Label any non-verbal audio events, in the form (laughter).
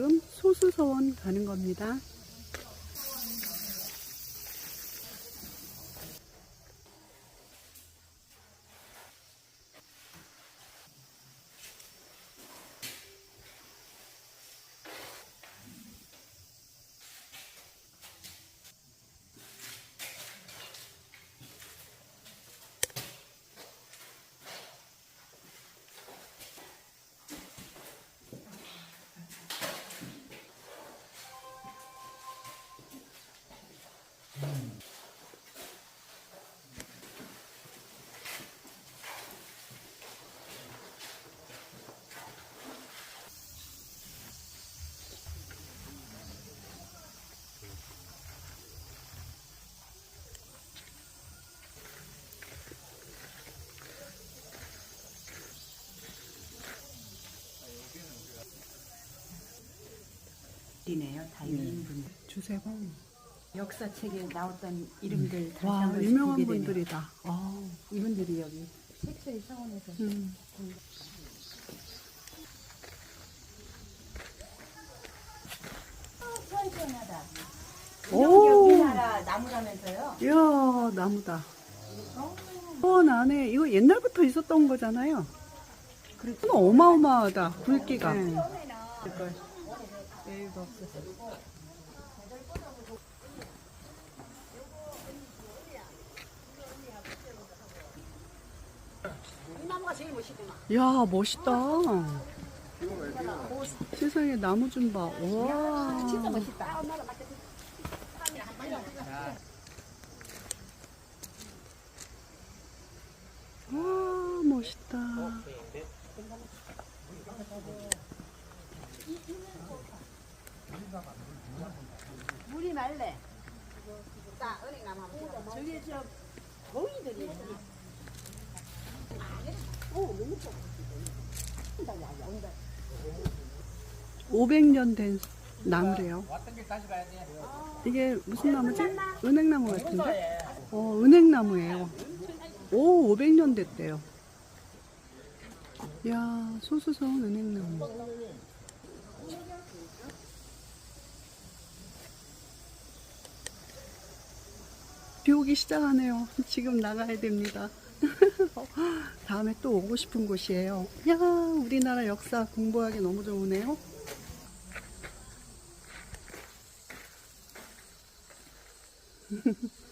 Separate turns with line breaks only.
지금 소수서원 가는 겁니다.
이네요. 다 인분.
주세봉.
역사책에 나왔던 이름들 다시
와,
한번
유명한
보게 되네요.
분들이다. 아,
이분들이 여기 색소의 사원에서
음.
시원시원하다.
오.
여기 우리나라 나무라면서요?
이야, 나무다. 소원 안에 이거 옛날부터 있었던 거잖아요.
그렇죠.
이거 어마어마하다. 굵기가.
네. 그걸 여유가 없어서.
이야, 멋있다. 세상에 나무 좀 봐. 와.
진짜 멋있다.
와, 멋있다.
물이 말래. 자, 은행나무 한번. 저기 저 거위들이.
오 500년 된 나무래요. 이게 무슨 나무지? 은행나무 같은데? 어, 은행나무예요. 오, 500년 됐대요. 이야, 소수성 은행나무. 비 오기 시작하네요. 지금 나가야 됩니다. (laughs) 다음에 또 오고 싶은 곳이에요. 야, 우리나라 역사 공부하기 너무 좋으네요. (laughs)